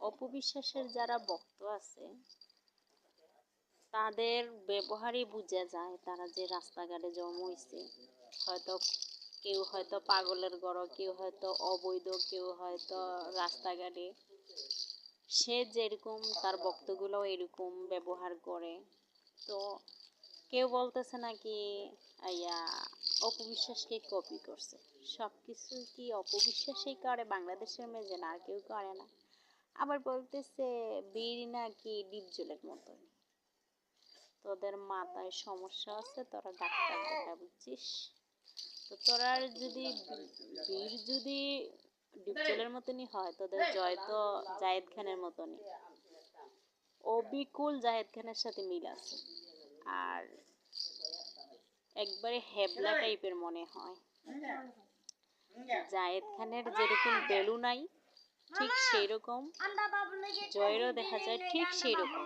অপবিশ্বাসের যারা ভক্ত আছে, তাদের ব্যবহারই বোঝা যায় তারা যে রাস্তাঘাটে জন্ম হয়েছে হয়তো কেউ হয়তো পাগলের গড়, কেউ হয়তো অবৈধ, কেউ হয়তো রাস্তাঘাটে। সে যেরকম তার ভক্তগুলোও এরকম ব্যবহার করে। তো কেউ বলতেছে নাকি ইয়া অপবিশ্বাসকে কপি করছে। সব কিছু কি অপবিশ্বাসই করে বাংলাদেশের মেজে না, আর কেউ করে না। আবার বলতেছে বীর নাকি ডিপ ডিপজলের মতো তোদের মাথায় সমস্যা আছে, তোরা ডাক্তার দেখা বুঝছিস? তো তোরা যদি বীর যদি ডিপজলের মতনই হয়, তোদের জয় তো জায়েদ খানের মতনই। অবিকুল জাহেদ খানের সাথে মিল আছে। আর একবারে হেবলা টাইপের মনে হয়। জায়েদ খানের যেরকম বেলু নাই ঠিক সেই রকম জয়েরও দেখা যায় ঠিক সেই রকম